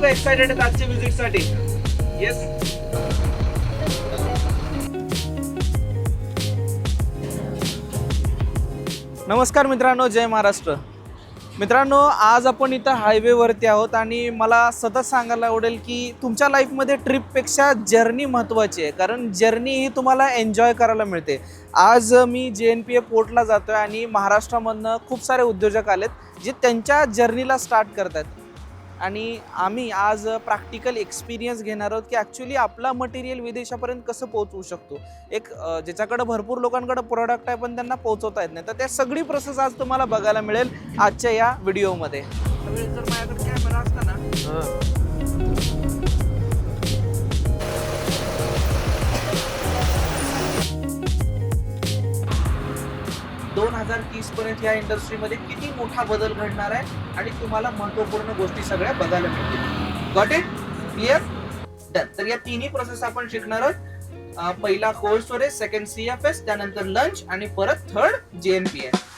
लोक एक्सायटेड आहेत आजच्या विजिटसाठी. येस नमस्कार मित्रांनो जय महाराष्ट्र. मित्रांनो आज आपण इथं हायवेवरती आहोत आणि मला सतत सांगायला आवडेल की तुमच्या लाईफमध्ये ट्रिपपेक्षा जर्नी महत्त्वाची आहे. कारण जर्नी ही तुम्हाला एन्जॉय करायला मिळते. आज मी जे एन पी ए पोर्टला जातो आहे आणि महाराष्ट्रामधनं खूप सारे उद्योजक आलेत जे त्यांच्या जर्नीला स्टार्ट करतात आणि आम्ही आज प्रॅक्टिकल एक्सपिरियन्स घेणार आहोत की ॲक्च्युली आपला मटेरियल विदेशापर्यंत कसं पोहोचवू शकतो. एक ज्याच्याकडे भरपूर लोकांकडे प्रोडक्ट आहे पण त्यांना पोहोचवता येत नाही. तर त्या सगळी प्रोसेस आज तुम्हाला बघायला मिळेल आजच्या या व्हिडिओमध्ये जर माझ्याकडे कॅमेरा असता ना दोन हजार तीस पर्यंत या इंडस्ट्रीमध्ये किती मोठा बदल घडणार आहे आणि तुम्हाला महत्त्वपूर्ण गोष्टी सगळ्या बघायला मिळतील. गॉट इट क्लिअर डन तर या तिन्ही प्रोसेस आपण शिकणार आहोत. पहिला cold storage second C F S त्यानंतर लंच आणि परत थर्ड जे एन पी एस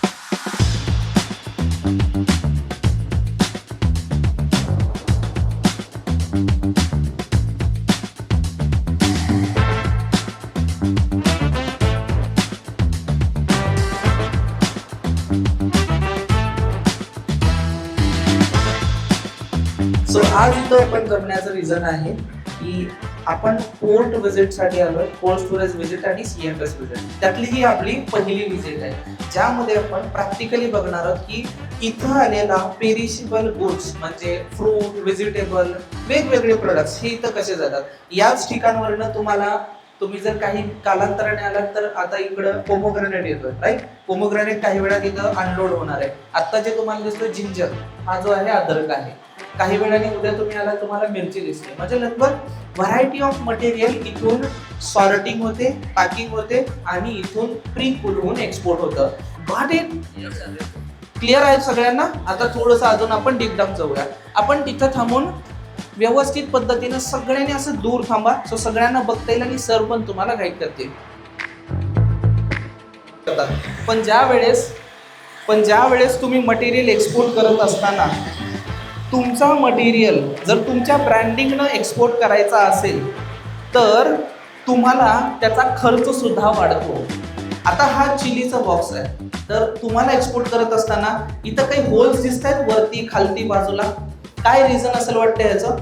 हा आज ओपन आपण जमण्याचं रिझन आहे की आपण पोर्ट व्हिजिटसाठी आलो कोल्ड स्टोरेज विजिट आणि सी एम एस विजिट त्यातली ही आपली पहिली विजिट आहे. ज्यामध्ये आपण प्रॅक्टिकली बघणार आहोत की इथं आलेला पेरिशेबल गुड्स म्हणजे फ्रूट व्हेजिटेबल वेगवेगळे प्रोडक्ट्स हे इथं कसे जातात? याच ठिकाणवरनं तुम्हाला तुम्ही जर काही कालांतराने आलात तर आता इकडं कोमोग्रॅनेट येतोय राईट कोमोग्रॅनेट काही वेळा तिथं अनलोड होणार आहे. आता जे तुम्हाला दिसतोय जिंजर हा जो आहे अदरक आहे. काही वेळाने उद्या तुम्ही आला तुम्हाला मिरची दिसते. म्हणजे लगभग व्हरायटी ऑफ मटेरियल इथून सॉर्टिंग होते पॅकिंग होते आणि इथून प्री कूल होऊन एक्सपोर्ट होतं. गॉट इट क्लिअर आहे सगळ्यांना? आता थोडंसं अजून आपण डीप डाऊन जाऊया. आपण तिथं थांबून व्यवस्थित पद्धतीनं सगळ्यांनी असं दूर थांबा. सो सगळ्यांना बघता येईल आणि सर पण तुम्हाला गाईड करतील. पण ज्या वेळेस पण ज्या वेळेस तुम्ही मटेरियल एक्सपोर्ट करत असताना तुमचा मटेरियल जर तुमच्या ब्रँडिंगनं एक्सपोर्ट करायचा असेल तर तुम्हाला त्याचा खर्च सुद्धा वाढतो. आता हा चिलीचा बॉक्स आहे. तर तुम्हाला एक्सपोर्ट करत असताना इथं काही होल्स दिसत आहेत वरती खालती बाजूला. काय रिझन असेल वाटतं याचं?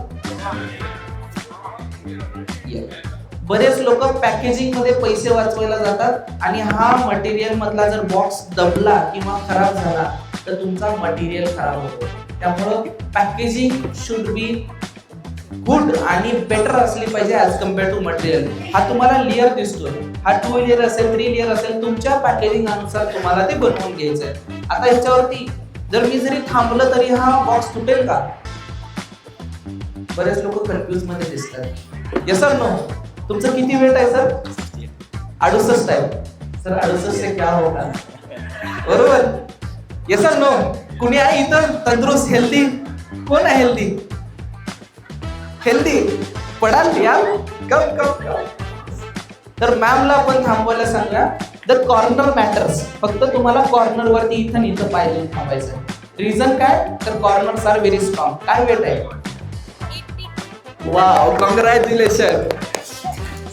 बरेच लोक पॅकेजिंगमध्ये पैसे वाचवायला जातात आणि हा मटेरियल मधला जर बॉक्स दबला किंवा खराब झाला तर तुमचा मटेरियल खराब होतो. त्यामुळं पॅकेजिंग शुड बी गुड आणि बेटर असली पाहिजे ॲज कंपेअर टू मटेरियल हा तुम्हाला लेअर दिसतोय. हा टू लेअर असेल थ्री लेअर असेल तुमच्या पॅकेजिंग अनुसार तुम्हाला ते बनवून घ्यायचं आहे आता ह्याच्यावरती जर मी जरी थांबलं तरी हा बॉक्स तुटेल का? बरेच लोक कन्फ्युजमध्ये दिसतात. येस सर नो तुमचं किती वेट आहे सर अडुसष्ट आहे सर अडुसष्ट से क्या होता बरोबर? येस सर नो कुणी आहे इथं तंदुरुस्त हेल्दी कोण आहे हेल्दी हेल्दी पडाल यार. कम कम कम तर मॅमला पण थांबवायला सांगा. द कॉर्नर मॅटर्स फक्त तुम्हाला कॉर्नर वरती इथं इथं पाहिजे थांबायचं. रिझन काय? तर कॉर्नर्स आर व्हेरी स्ट्रॉंग काय वेट आहे? वाव कॉंग्रॅच्युलेशन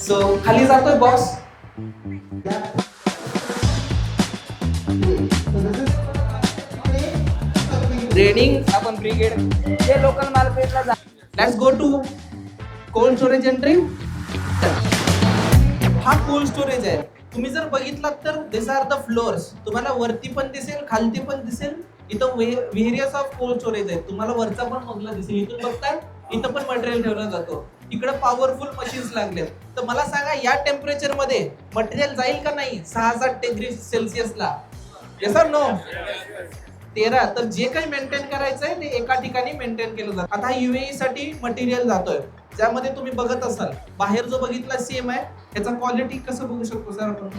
सो खाली जातोय बॉक्स ट्रेनिंग आपण ब्रिगेड जे लोकल मार्केटला जा let's go to cold storage entry हा कोल्ड स्टोरेज आहे. तुम्ही जर बघितलात तर दिस आर द फ्लोअर्स तुम्हाला वरती पण दिसेल खालती पण दिसेल. इथं व्हेरियस ऑफ कोल्ड स्टोरेज आहे तुम्हाला वरचा पण मधला दिसेल. इथून बघताय इथं पण मटेरियल ठेवला जातो. इकडे पॉवरफुल मशीन्स लागलेत. तर मला सांगा या टेम्परेचरमध्ये मटेरियल जाईल का नाही? सहा सात डिग्री सेल्सिअसला येस नो तेरा तर जे काही मेंटेन करायचंय ते एका ठिकाणी मेंटेन केलं जातं. आता युएई साठी मटेरियल जातोय. ज्यामध्ये तुम्ही बघत असाल बाहेर जो बघितला सेम आहे त्याचा क्वालिटी कसं बघू शकतो सर आपण?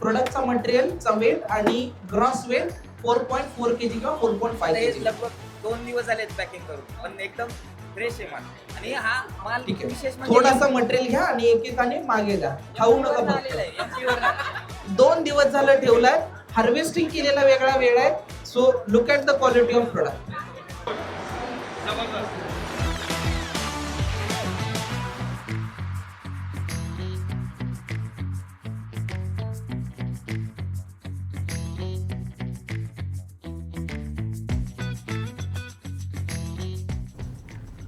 प्रोडक्टचा मटेरियलचा वेट आणि gross weight four point four K G किंवा फोर पॉईंट फाईव्ह लगभग दोन दिवस झालेत पॅकिंग करून पण एकदम फ्रेश आहे माल. आणि हा माल ठीक आहे. विशेष म्हणजे थोडासा मटेरियल घ्या आणि एक एकाने मागे द्या खाऊ नका. आहे. दोन दिवस झालं ठेवलाय. हार्वेस्टिंग केलेला वेगळा वेळ आहे. So look at the quality of product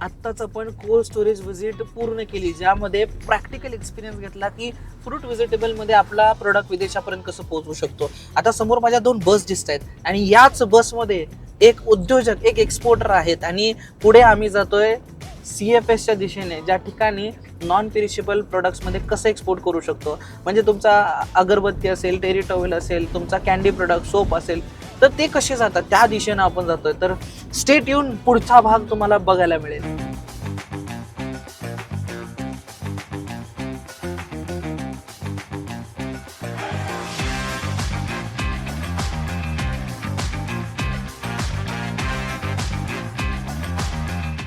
आत्ताच आपण कोल्ड स्टोरेज व्हिजिट पूर्ण केली ज्यामध्ये प्रॅक्टिकल एक्सपिरियन्स घेतला की फ्रूट व्हेजिटेबलमध्ये आपला प्रोडक्ट विदेशापर्यंत कसं पोहोचवू शकतो. आता समोर माझ्या दोन बस दिसत आहेत आणि याच बसमध्ये एक उद्योजक एक एक्सपोर्टर आहेत आणि पुढे आम्ही जातोय सी एफ एसच्या दिशेने ज्या ठिकाणी नॉन पेरिशेबल प्रोडक्ट्समध्ये कसं एक्सपोर्ट करू शकतो. म्हणजे तुमचा अगरबत्ती असेल टेरी टॉवेल असेल तुमचा कॅन्डी प्रोडक्ट सोप असेल तर ते कसे जातात? त्या दिशेनं आपण जातोय. तर स्टेट येऊन पुढचा भाग तुम्हाला बघायला मिळेल.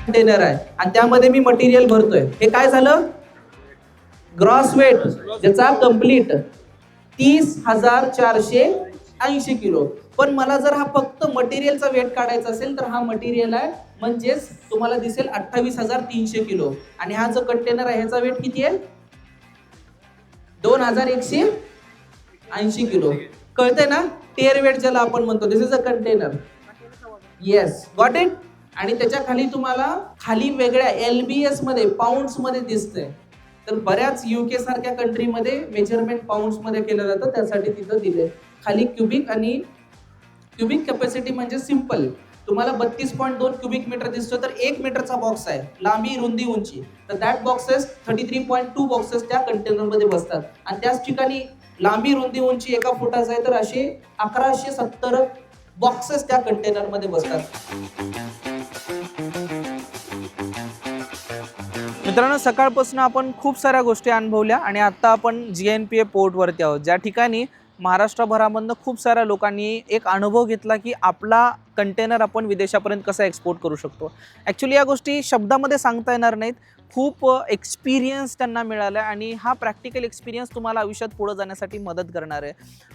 कंटेनर आहे. आणि त्यामध्ये मी मटेरियल भरतोय. हे काय झालं? ग्रॉस वेट ज्याचा कंप्लीट तीस हजार चारशे ऐंशी किलो. पण मला जर हा फक्त मटेरियलचा वेट काढायचा असेल तर हा मटेरियल आहे म्हणजेच तुम्हाला दिसेल अठ्ठावीस हजार तीनशे किलो. आणि हा जो कंटेनर आहे ह्याचा वेट किती आहे? दोन हजार एकशे ऐंशी किलो. कळतंय ना? टेअर वेट ज्याला आपण म्हणतो. This is a container yes got it आणि त्याच्याखाली तुम्हाला खाली वेगळ्या एल बी एसमध्ये पाऊंड्समध्ये दिसतंय. तर बऱ्याच युके सारख्या कंट्रीमध्ये मेजरमेंट पाऊंड्समध्ये केलं जातं त्यासाठी तिथं दिले खाली क्युबिक आणि क्युबिक कॅपॅसिटी म्हणजे सिंपल तुम्हाला बत्तीस पॉईंट दोन क्युबिक मीटर दिसतो तर एक मीटरचा बॉक्स आहे लांबी रुंदी उंची. तर that boxes thirty three point two boxes त्या कंटेनरमध्ये बसतात. आणि त्याच ठिकाणी लांबी रुंदी उंची एका फुटाचा आहे तर असे अकराशे सत्तर बॉक्सेस त्या कंटेनरमध्ये बसतात. मित्रांनो सकाळपासून आपण खूप साऱ्या गोष्टी अनुभवल्या आणि आता आपण जी एन पी ए पोर्टवरती आहोत. ज्या ठिकाणी महाराष्ट्रभरामधनं खूप साऱ्या लोकांनी एक अनुभव घेतला की आपला कंटेनर आपण विदेशापर्यंत कसा एक्सपोर्ट करू शकतो. ॲक्च्युली या गोष्टी शब्दामध्ये सांगता येणार नाहीत खूप एक्सपिरियन्स त्यांना मिळाला आणि हा प्रॅक्टिकल एक्सपिरियन्स तुम्हाला आयुष्यात पुढं जाण्यासाठी मदत करणार आहे.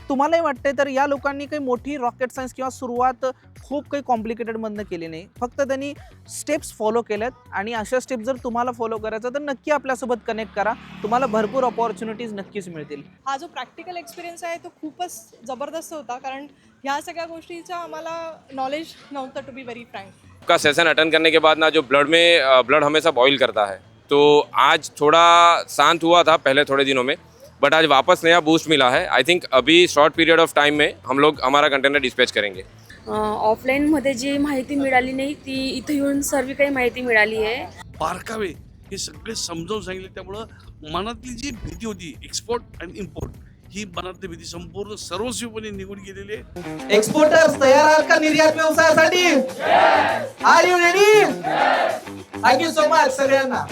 तुम्हालाही वाटते तर या लोकांनी काही मोठी रॉकेट सायन्स किंवा सुरुवात खूप काही कॉम्प्लिकेटेडमधनं केली नाही. फक्त त्यांनी स्टेप्स फॉलो केल्यात आणि अशा स्टेप जर तुम्हाला फॉलो करायचं तर नक्की आपल्यासोबत कनेक्ट करा. तुम्हाला भरपूर ऑपॉर्च्युनिटीज नक्कीच मिळतील. हा जो प्रॅक्टिकल एक्सपिरियन्स आहे तो खूपच जबरदस्त होता कारण ह्या सगळ्या गोष्टीचं आम्हाला नॉलेज नव्हतं टू बी व्हेरी फ्रँक का सेशन अटेंड करने के बाद ना जो ब्लड में ब्लड हमेशा बॉईल करता है। तो आज थोड़ा शांत हुआ था पहले थोड़े दिनों में बट आज वापस नया बूस्ट मिला है। आई थिंक अभी शॉर्ट पीरियड ऑफ़ टाइम में हम लोग हमारा कंटेनर डिस्पैच करेंगे। ऑफलाइन ऑफलाईनमध्ये जी माहिती मिळाली नाही ती इथं येऊन सर्व काही माहिती मिळाली आहे. बारकावे हे सगळे समजावून सांगितले त्यामुळं मनातली जी भीती होती एक्सपोर्ट आणि इम्पोर्ट ही मनातली भीती संपूर्ण सर्वस्वीपणे निघून गेलेली आहे. एक्सपोर्टर्स तयार आहात का निर्यात व्यवसायासाठी? Are you ready thank you so much सगळ्यांना.